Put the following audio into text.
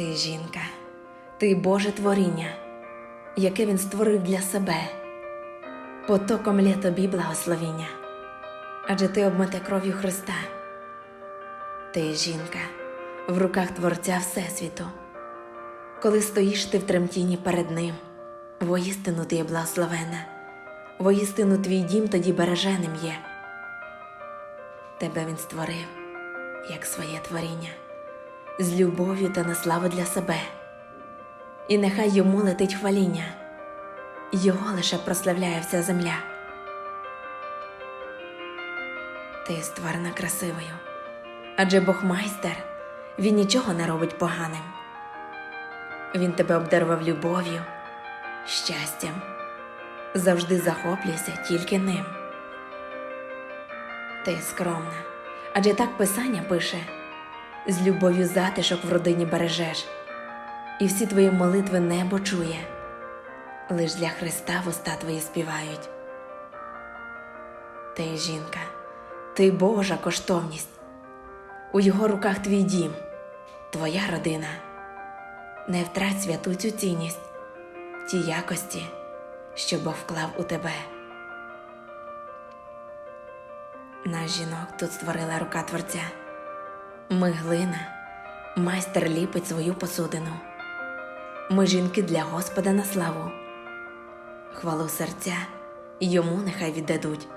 Ти жінка, ти Боже творіння, яке він створив для себе. Потоком лє тобі благословіння, адже ти обмите кров'ю Христа. Ти жінка в руках Творця Всесвіту. Коли стоїш ти в тремтінні перед Ним, воістину ти є благословена, воістину твій дім тоді береженим є. Тебе він створив, як своє творіння, з любов'ю та на славу для себе. І нехай йому летить хваління, його лише прославляє вся земля. Ти створена красивою, адже Бог майстер, він нічого не робить поганим. Він тебе обдарував любов'ю, щастям, завжди захоплюйся тільки ним. Ти скромна, адже так писання пише з любов'ю затишок в родині бережеш, і всі твої молитви небо чує, лиш для Христа вуста твої співають. Ти жінка, ти Божа коштовність, у його руках твій дім, твоя родина. Не втрать святу цю цінність, ті якості, що Бог вклав у тебе. Наш жінок тут створила рука Творця. Ми глина, майстер ліпить свою посудину. Ми жінки для Господа на славу. Хвалу серця йому нехай віддадуть.